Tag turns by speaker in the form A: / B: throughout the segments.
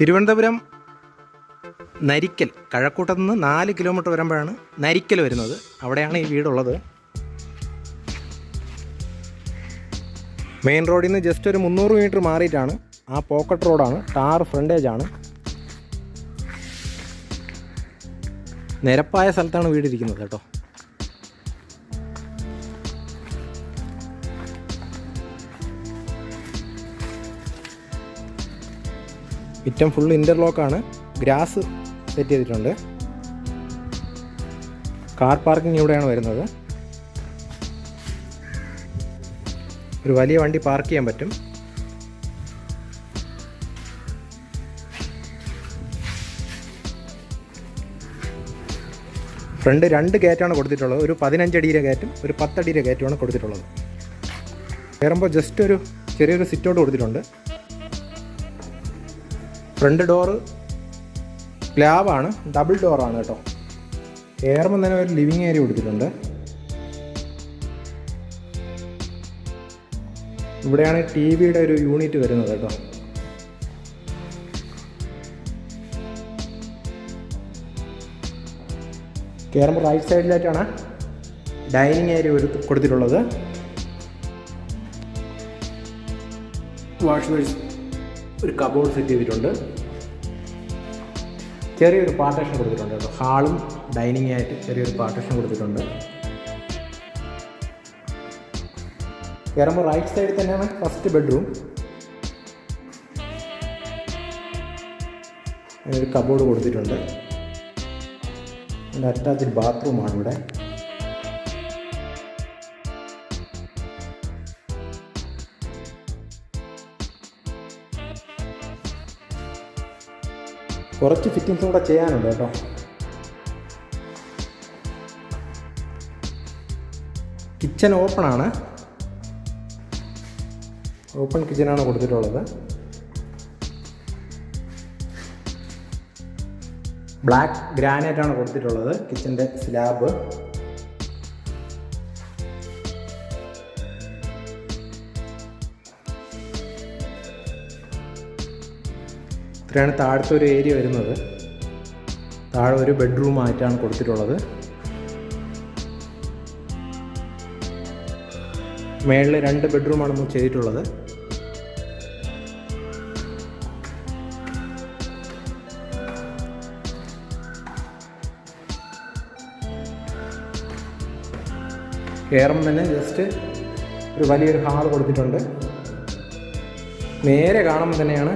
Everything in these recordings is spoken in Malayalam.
A: തിരുവനന്തപുരം നരിക്കൽ കഴക്കൂട്ടത്ത് നിന്ന് നാല് കിലോമീറ്റർ വരുമ്പോഴാണ് നരിക്കൽ വരുന്നത്. അവിടെയാണ് ഈ വീടുള്ളത്. മെയിൻ റോഡിൽ നിന്ന് ജസ്റ്റ് ഒരു മുന്നൂറ് മീറ്റർ മാറിയിട്ടാണ്. ആ പോക്കറ്റ് റോഡാണ് ടാർ ഫ്രണ്ടേജ് ആണ്. നിരപ്പായ സ്ഥലത്താണ് വീടിരിക്കുന്നത് കേട്ടോ. മുറ്റം ഫുൾ ഇന്റർലോക്കാണ് ഗ്രാസ് സെറ്റ് ചെയ്തിട്ടുണ്ട്. കാർ പാർക്കിംഗ് ഇവിടെയാണ് വരുന്നത്. ഒരു വലിയ വണ്ടി പാർക്ക് ചെയ്യാൻ പറ്റും. ഫ്രണ്ട് രണ്ട് ഗേറ്റാണ് കൊടുത്തിട്ടുള്ളത്. ഒരു പതിനഞ്ചടിയിലെ ഗേറ്റും ഒരു പത്തടിയിലെ ഗേറ്റുമാണ് കൊടുത്തിട്ടുള്ളത്. കയറുമ്പോൾ ജസ്റ്റ് ഒരു ചെറിയൊരു സിറ്റൗട്ട് കൊടുത്തിട്ടുണ്ട്. ഫ്രണ്ട് ഡോറ് സ്ലാബാണ് ഡബിൾ ഡോറാണ് കേട്ടോ. കയറുമ്പോൾ തന്നെ ഒരു ലിവിങ് ഏരിയ കൊടുത്തിട്ടുണ്ട്. ഇവിടെയാണ് ടി വിയുടെ ഒരു യൂണിറ്റ് വരുന്നത് കേട്ടോ. കയറുമ്പോൾ റൈറ്റ് സൈഡിലായിട്ടാണ് ഡൈനിങ് ഏരിയ ഒരു കൊടുത്തിട്ടുള്ളത്. വാഷ് ബേസ് ഒരു കബോർഡ് സെറ്റ് ചെയ്തിട്ടുണ്ട്. ചെറിയൊരു പാർട്ടേഷൻ കൊടുത്തിട്ടുണ്ട്. ഹാളും ഡൈനിങ് ആയിട്ട് ചെറിയൊരു പാർട്ടേഷൻ കൊടുത്തിട്ടുണ്ട്. കയറുമ്പോൾ റൈറ്റ് സൈഡിൽ തന്നെയാണ് ഫസ്റ്റ് ബെഡ്റൂം ഒരു കബോർഡ് കൊടുത്തിട്ടുണ്ട്. അറ്റാച്ച്ഡ് ബാത്റൂമാണ് ഇവിടെ. കുറച്ച് ഫിറ്റിങ്സും കൂടെ ചെയ്യാനുണ്ട് കേട്ടോ. കിച്ചൺ ഓപ്പൺ ആണ്. ഓപ്പൺ കിച്ചനാണ് കൊടുത്തിട്ടുള്ളത്. ബ്ലാക്ക് ഗ്രാനൈറ്റാണ് കൊടുത്തിട്ടുള്ളത് കിച്ചന്റെ സ്ലാബ് ഇത്രയാണ് താഴത്തെ ഒരു ഏരിയ വരുന്നത്. താഴെ ഒരു ബെഡ്റൂം ആയിട്ടാണ് കൊടുത്തിട്ടുള്ളത്. മേളിൽ രണ്ട് ബെഡ്റൂമാണ് നമ്മൾ ചെയ്തിട്ടുള്ളത്. കയറുമ്പോൾ തന്നെ ജസ്റ്റ് ഒരു വലിയൊരു ഹാൾ കൊടുത്തിട്ടുണ്ട്. നേരെ കാണുമ്പോൾ തന്നെയാണ്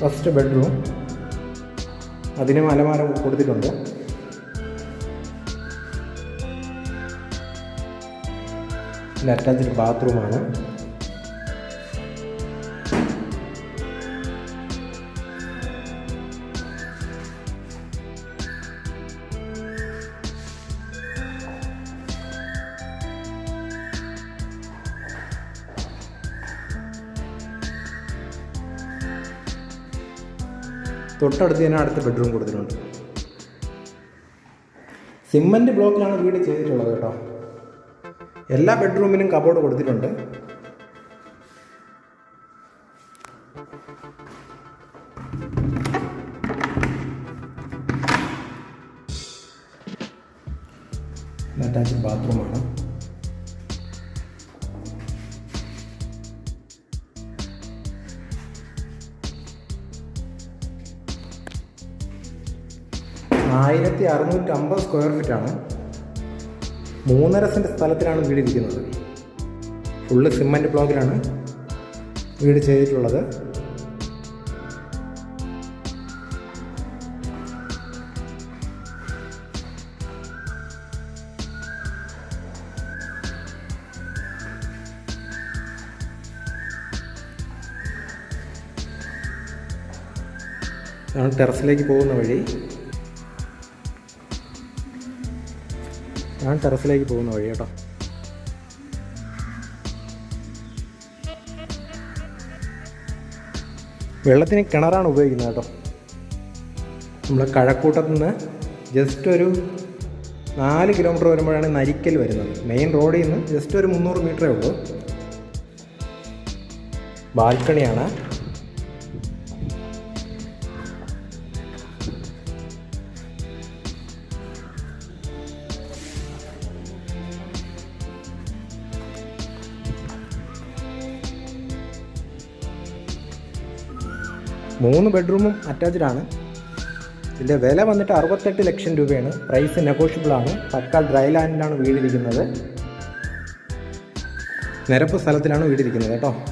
A: ഫസ്റ്റ് ബെഡ്റൂം. അതിനും അലമാര കൊടുത്തിട്ടുണ്ട്. അറ്റാച്ച്ഡ് ബാത്റൂമാണ് തൊട്ടടുത്ത് തന്നെ അടുത്ത ബെഡ്റൂം കൊടുത്തിട്ടുണ്ട്. സിമ്മന്റ് ബ്ലോക്കിലാണ് വീട് ചെയ്തിട്ടുള്ളത് കേട്ടോ. എല്ലാ ബെഡ്റൂമിനും കബോർഡ് കൊടുത്തിട്ടുണ്ട്. അറ്റാച്ച്ഡ് ബാത്റൂമാണ് ആയിരത്തി അറുന്നൂറ്റി അമ്പത് സ്ക്വയർ ആണ്. മൂന്നര സെന്റ് സ്ഥലത്തിലാണ് വീട് ഇരിക്കുന്നത്. ഫുള്ള് സിമന്റ് ബ്ലോക്കിലാണ് വീട് ചെയ്തിട്ടുള്ളത്. ടെറസിലേക്ക് പോകുന്ന വഴി. ഞാൻ ടെറസിലേക്ക് പോകുന്ന വഴി കേട്ടോ. വെള്ളത്തിന് കിണറാണ് ഉപയോഗിക്കുന്നത് കേട്ടോ. നമ്മൾ കഴക്കൂട്ടത്തു നിന്ന് ജസ്റ്റ് ഒരു നാല് കിലോമീറ്റർ വരുമ്പോഴാണ് നരിക്കൽ വരുന്നത്. മെയിൻ റോഡിൽ നിന്ന് ജസ്റ്റ് ഒരു മുന്നൂറ് മീറ്ററേ ഉള്ളൂ. ബാൽക്കണിയാണ് മൂന്ന് ബെഡ്റൂമും അറ്റാച്ച്ഡ് ആണ്. ഇതിന്റെ വില വന്നിട്ട് അറുപത്തെട്ട് ലക്ഷം രൂപയാണ്. പ്രൈസ് നെഗോഷ്യബിൾ ആണ്. തക്കാൾ ഡ്രൈ ലാൻഡിലാണ് വീടിരിക്കുന്നത്. നിരപ്പ് സ്ഥലത്തിലാണ് വീടിരിക്കുന്നത് കേട്ടോ.